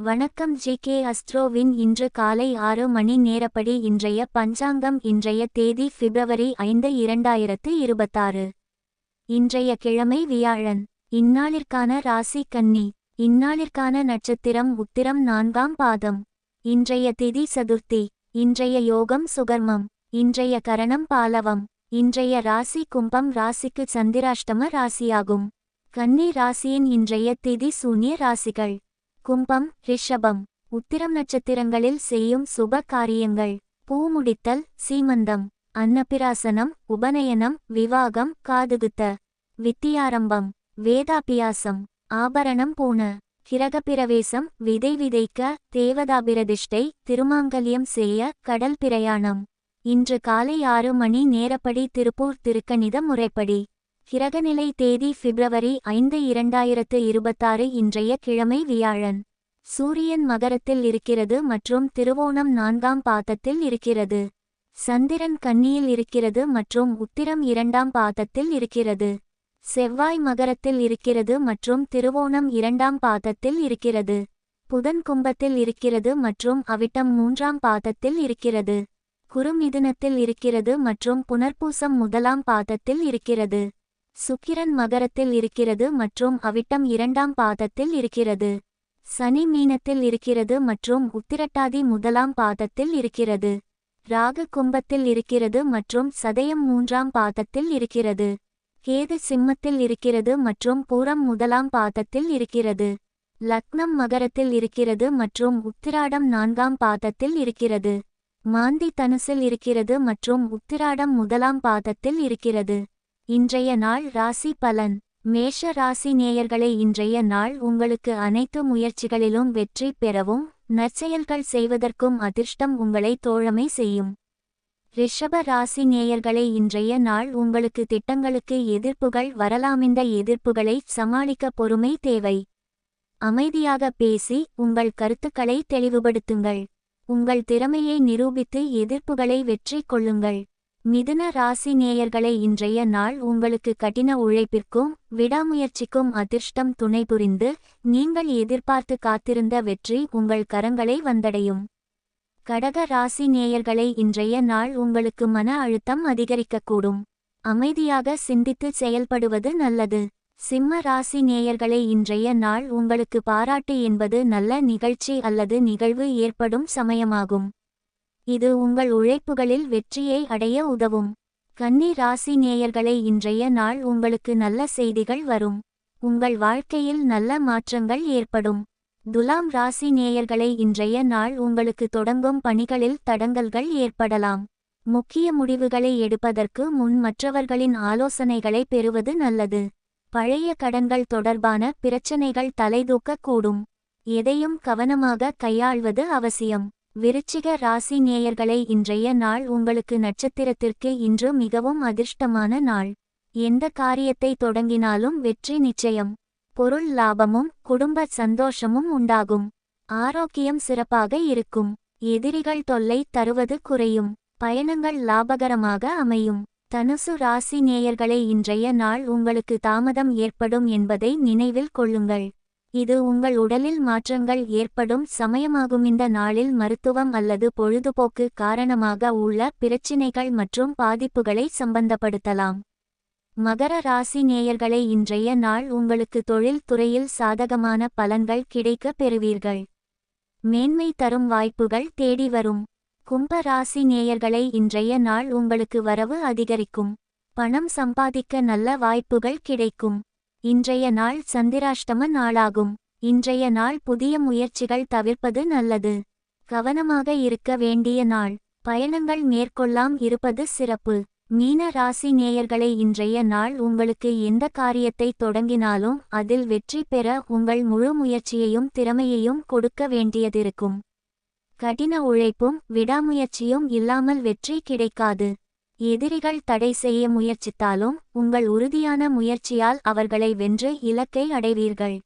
வணக்கம் G K அஸ்ட்ரோவின் இன்று காலை ஆறு மணி நேரப்படி இன்றைய பஞ்சாங்கம் இன்றைய தேதி பிப்ரவரி ஐந்து இரண்டாயிரத்து இருபத்தாறு. இன்றைய கிழமை வியாழன். இந்நாளிற்கான ராசி கன்னி. இந்நாளிற்கான நட்சத்திரம் உத்திரம் நான்காம் பாதம். இன்றைய திதி சதுர்த்தி. இன்றைய யோகம் சுகர்மம். இன்றைய கரணம் பாலவம். இன்றைய ராசி கும்பம் ராசிக்கு சந்திராஷ்டம ராசியாகும். கன்னி ராசியின் இன்றைய திதி சூன்ய ராசிகள். கும்பம் ரிஷபம். உத்திரம் நட்சத்திரங்களில் செய்யும் சுப காரியங்கள். பூமுடித்தல் சீமந்தம். அன்னபிராசனம் உபநயனம் விவாகம் காதுகுத்த. வித்தியாரம்பம். வேதாபியாசம். ஆபரணம் பூண. கிரகப்பிரவேசம் விதை விதைக்க தேவதாபிரதிஷ்டை திருமாங்கல்யம் செய்ய கடல் பிரயாணம். இன்று காலை ஆறு மணி நேரப்படி திருப்பூர் திருக்கணித முறைப்படி. கிரகநிலை தேதி பிப்ரவரி ஐந்து இரண்டாயிரத்து இருபத்தாறு இன்றைய கிழமை வியாழன். சூரியன் மகரத்தில் இருக்கிறது மற்றும் திருவோணம் நான்காம் பாதத்தில் இருக்கிறது. சந்திரன் கன்னியில் இருக்கிறது மற்றும் உத்திரம் இரண்டாம் பாதத்தில் இருக்கிறது. செவ்வாய் மகரத்தில் இருக்கிறது மற்றும் திருவோணம் இரண்டாம் பாதத்தில் இருக்கிறது. புதன் கும்பத்தில் இருக்கிறது மற்றும் அவிட்டம் மூன்றாம் பாதத்தில் இருக்கிறது. குறுமிதுனத்தில் இருக்கிறது மற்றும் புனர்பூசம் முதலாம் பாதத்தில் இருக்கிறது. சுக்கிரன் மகரத்தில் இருக்கிறது மற்றும் அவிட்டம் இரண்டாம் பாதத்தில் இருக்கிறது. சனி மீனத்தில் இருக்கிறது மற்றும் உத்திரட்டாதி முதலாம் பாதத்தில் இருக்கிறது. ராகு கும்பத்தில் இருக்கிறது மற்றும் சதயம் மூன்றாம் பாதத்தில் இருக்கிறது. கேது சிம்மத்தில் இருக்கிறது மற்றும் பூரம் முதலாம் பாதத்தில் இருக்கிறது. லக்னம் மகரத்தில் இருக்கிறது மற்றும் உத்திராடம் நான்காம் பாதத்தில் இருக்கிறது. மாந்தி தனுசில் இருக்கிறது மற்றும் உத்திராடம் முதலாம் பாதத்தில் இருக்கிறது. இன்றைய நாள் ராசி பலன். மேஷ ராசி நேயர்களே இன்றைய நாள் உங்களுக்கு அனைத்து முயற்சிகளிலும் வெற்றி பெறவும் நற்செயல்கள் செய்வதற்கும் அதிர்ஷ்டம் உங்களை தோழமை செய்யும். ரிஷப ராசி நேயர்களே இன்றைய நாள் உங்களுக்கு திட்டங்களுக்கு எதிர்ப்புகள் வரலாமிந்த எதிர்ப்புகளை சமாளிக்க பொறுமை தேவை. அமைதியாக பேசி உங்கள் கருத்துக்களை தெளிவுபடுத்துங்கள். உங்கள் திறமையை நிரூபித்து எதிர்ப்புகளை வெற்றி கொள்ளுங்கள் மிதுன ராசி நேயர்களை இன்றைய நாள் உங்களுக்கு கடின உழைப்பிற்கும் விடாமுயற்சிக்கும் அதிர்ஷ்டம் துணை புரிந்து நீங்கள் எதிர்பார்த்து காத்திருந்த வெற்றி உங்கள் கரங்களை வந்தடையும். கடக ராசி நேயர்களை இன்றைய நாள் உங்களுக்கு மன அழுத்தம் அதிகரிக்கக்கூடும். அமைதியாக சிந்தித்து செயல்படுவது நல்லது. சிம்ம ராசி நேயர்களை இன்றைய நாள் உங்களுக்கு பாராட்டு என்பது நல்ல நிகழ்ச்சி அல்லது நிகழ்வு ஏற்படும் சமயமாகும். இது உங்கள் உழைப்புகளில் வெற்றியை அடைய உதவும். கன்னி ராசி நேயர்களை இன்றைய நாள் உங்களுக்கு நல்ல செய்திகள் வரும். உங்கள் வாழ்க்கையில் நல்ல மாற்றங்கள் ஏற்படும். துலாம் ராசி நேயர்களை இன்றைய நாள் உங்களுக்கு தொடங்கும் பணிகளில் தடங்கல்கள் ஏற்படலாம். முக்கிய முடிவுகளை எடுப்பதற்கு முன் மற்றவர்களின் ஆலோசனைகளை பெறுவது நல்லது. பழைய கடன்கள் தொடர்பான பிரச்சனைகள் தலைதூக்கக்கூடும். எதையும் கவனமாக கையாள்வது அவசியம். விருச்சிக ராசி நேயர்களை இன்றைய நாள் உங்களுக்கு நட்சத்திரத்திற்கு இன்று மிகவும் அதிர்ஷ்டமான நாள். எந்த காரியத்தை தொடங்கினாலும் வெற்றி நிச்சயம். பொருள் லாபமும் குடும்ப சந்தோஷமும் உண்டாகும். ஆரோக்கியம் சிறப்பாக இருக்கும். எதிரிகள் தொல்லை தருவது குறையும். பயணங்கள் லாபகரமாக அமையும். தனுசு ராசி நேயர்களை இன்றைய நாள் உங்களுக்கு தாமதம் ஏற்படும் என்பதை நினைவில் கொள்ளுங்கள். இது உங்கள் உடலில் மாற்றங்கள் ஏற்படும் சமயமாகும். இந்த நாளில் மருத்துவம் அல்லது பொழுதுபோக்கு காரணமாக உள்ள பிரச்சினைகள் மற்றும் பாதிப்புகளை சம்பந்தப்படுத்தலாம். மகர ராசி நேயர்களை இன்றைய நாள் உங்களுக்கு தொழில் துறையில் சாதகமான பலன்கள் கிடைக்கப் பெறுவீர்கள். மேன்மை தரும் வாய்ப்புகள் தேடி வரும். கும்ப ராசி நேயர்களை இன்றைய நாள் உங்களுக்கு வரவு அதிகரிக்கும். பணம் சம்பாதிக்க நல்ல வாய்ப்புகள் கிடைக்கும். இன்றைய நாள் சந்திராஷ்டம நாளாகும். இன்றைய நாள் புதிய முயற்சிகள் தவிர்ப்பது நல்லது. கவனமாக இருக்க வேண்டிய நாள். பயணங்கள் மேற்கொள்ளாம் இருப்பது சிறப்பு. மீன ராசி நேயர்களை இன்றைய நாள் உங்களுக்கு எந்த காரியத்தை தொடங்கினாலும் அதில் வெற்றி பெற உங்கள் முழு முயற்சியையும் திறமையையும் கொடுக்க வேண்டியதிருக்கும். கடின உழைப்பும் விடாமுயற்சியும் இல்லாமல் வெற்றி கிடைக்காது. எதிரிகள் தடை செய்ய முயற்சித்தாலும் உங்கள் உறுதியான முயற்சியால் அவர்களை வென்று இலக்கை அடைவீர்கள்.